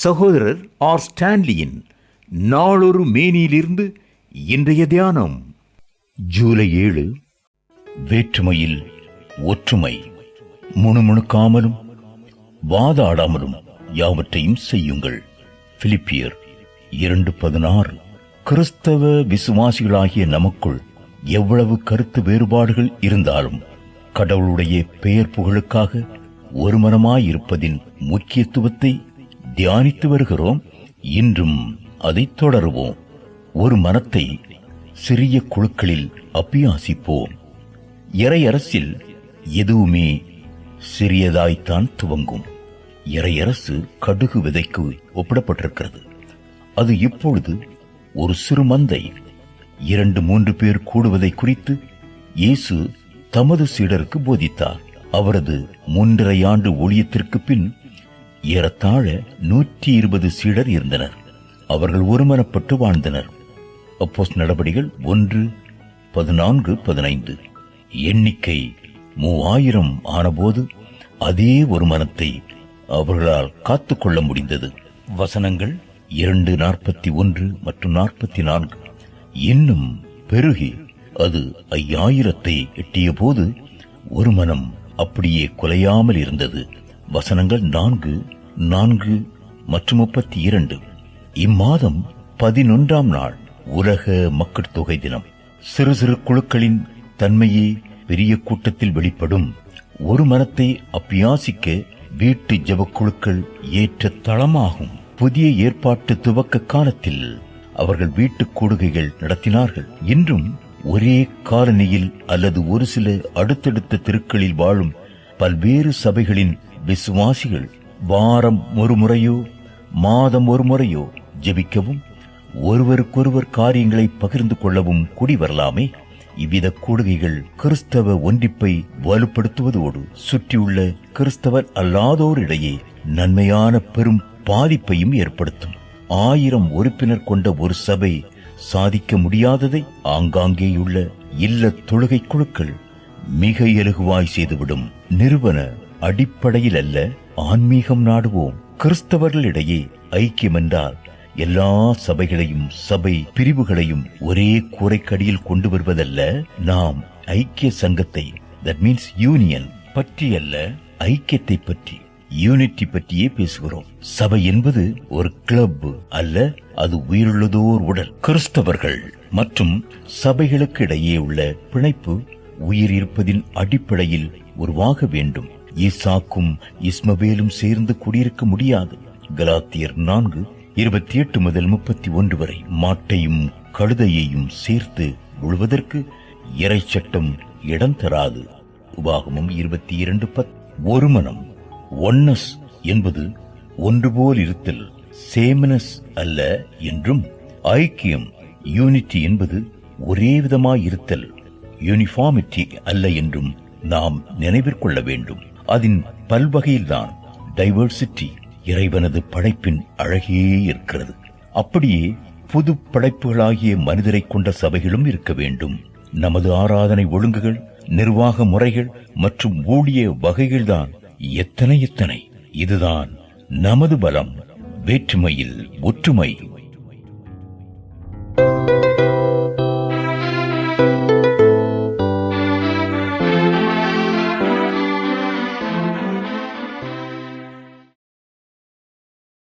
சகோதரர் ஆர் ஸ்டான்லியின் நாளொரு மேனியிலிருந்து இன்றைய தியானம். ஜூலை ஏழு வேற்றுமையில் ஒற்றுமை முணுமுணுக்காமலும் வாதாடாமலும் யாவற்றையும் செய்யுங்கள். பிலிப்பியர் இரண்டு பதினாறு கிறிஸ்தவ விசுவாசிகளாகிய நமக்குள் எவ்வளவு கருத்து வேறுபாடுகள் இருந்தாலும் கடவுளுடைய பெயர் புகழுக்காக ஒருமனமாயிருப்பதின் முக்கியத்துவத்தை தியானித்து வருகிறோம். இன்றும் அதைத் தொடருவோம். ஒரு மனத்தை சிறிய குழுக்களில் அபியாசிப்போம். இறையரசில் எதுவுமே சிறியதாய்த்தான் துவங்கும். இறையரசு கடுகு விதைக்கு ஒப்பிடப்பட்டிருக்கிறது. அது இப்பொழுது ஒரு சிறு மந்தை இரண்டு மூன்று பேர் கூடுவதை குறித்து இயேசு தமது சீடருக்கு போதித்தார். அவரது மூன்றரை ஆண்டு ஊழியத்திற்கு பின் ஏறத்தாழ நூற்றி இருபது சீடர் இருந்தனர். அவர்கள் ஒருமனப்பட்டு வாழ்ந்தனர். அப்போஸ் நடபடிகள் ஒன்று பதினான்கு பதினைந்து. எண்ணிக்கை மூவாயிரம் ஆனபோது அதே ஒரு மனத்தை அவர்களால் காத்துக்கொள்ள முடிந்தது. வசனங்கள் இரண்டு நாற்பத்தி ஒன்று மற்றும் நாற்பத்தி நான்கு. இன்னும் பெருகி அது ஐயாயிரத்தை எட்டிய போது ஒரு மனம் அப்படியே குலையாமல் இருந்தது. வசனங்கள் நான்கு நான்கு மற்றும் முப்பத்தி இரண்டு இம்மாதம் பதினொன்றாம் நாள் உலக மக்கள் தொகை தினம். சிறு சிறு குழுக்களின் தன்மையே பெரிய கூட்டத்தில் வெளிப்படும். ஒரு மரத்தை அப்பியாசிக்க வீட்டு ஜபக்குழுக்கள் ஏற்ற தளமாகும். புதிய ஏற்பாட்டு துவக்க காலத்தில் அவர்கள் வீட்டு கூடுகைகள் நடத்தினார்கள். இன்றும் ஒரே காலனியில் அல்லது ஒரு சில அடுத்தடுத்த தெருக்களில் வாழும் பல்வேறு சபைகளின் விசுவாசிகள் வாரம் ஒரு முறையோ மாதம் ஒரு முறையோ ஜெபிக்கவும் ஒருவருக்கொருவர் காரியங்களை பகிர்ந்து கொள்ளவும் கூடி வரலாமே. இவ்வித கூடுகைகள் கிறிஸ்தவ ஒன்றிப்பை வலுப்படுத்துவதோடு சுற்றியுள்ள கிறிஸ்தவர் அல்லாதோரிடையே நன்மையான பெரும் பாதிப்பையும் ஏற்படுத்தும். ஆயிரம் உறுப்பினர் கொண்ட ஒரு சபை சாதிக்க முடியாததை ஆங்காங்கேயுள்ள இல்ல தொழுகை குழுக்கள் மிக இலகுவாய் செய்துவிடும் நிறுவன அடிப்படையில் அல்ல ஆன்மீகம் நாடுவோம். கிறிஸ்தவர்களிடையே ஐக்கியம் என்றால் எல்லா சபைகளையும் சபை பிரிவுகளையும் ஒரே கூரைக்கடியில் கொண்டு வருவதல்ல நாம் ஐக்கிய சங்கத்தை தட் மீன்ஸ் யூனியன் பற்றி அல்ல ஐக்கியத்தை பற்றி யூனிட்டி பற்றியே பேசுகிறோம். சபை என்பது ஒரு கிளப் அல்ல அது உயிருள்ளதோர் உடல். கிறிஸ்தவர்கள் மற்றும் சபைகளுக்கு இடையே உள்ள பிணைப்பு உயிர் இருப்பதின் அடிப்படையில் உருவாக வேண்டும். ஈசாக்கும் இஸ்மவேலும் சேர்ந்து குடியிருக்க முடியாது. கலாத்தியர் நான்கு இருபத்தி எட்டு முதல் முப்பத்தி ஒன்று வரை மாட்டையும் கழுதையையும் சேர்த்து உழுவதற்கு இறை சட்டம் இடம் தராது. உபாகமும் இருபத்தி இரண்டு பத் ஒரு மனம் ஒன்னஸ் என்பது ஒன்று போல் இருத்தல் சேமனஸ் அல்ல என்றும் ஐக்கியம் யூனிட்டி என்பது ஒரே விதமாய் இருத்தல் யூனிஃபார்மிட்டி அல்ல என்றும் நாம் நினைவிற்கொள்ள வேண்டும். அதன் பல்வகையில்தான் டைவர்சிட்டி இறைவனது படைப்பின் அழகே இருக்கிறது. அப்படியே புது படைப்புகளாகிய மனிதரை கொண்ட சபைகளும் இருக்க வேண்டும். நமது ஆராதனை ஒழுங்குகள் நிர்வாக முறைகள் மற்றும் ஊழிய வகைகள்தான் எத்தனை எத்தனை. இதுதான் நமது பலம் வேற்றுமையில் ஒற்றுமை.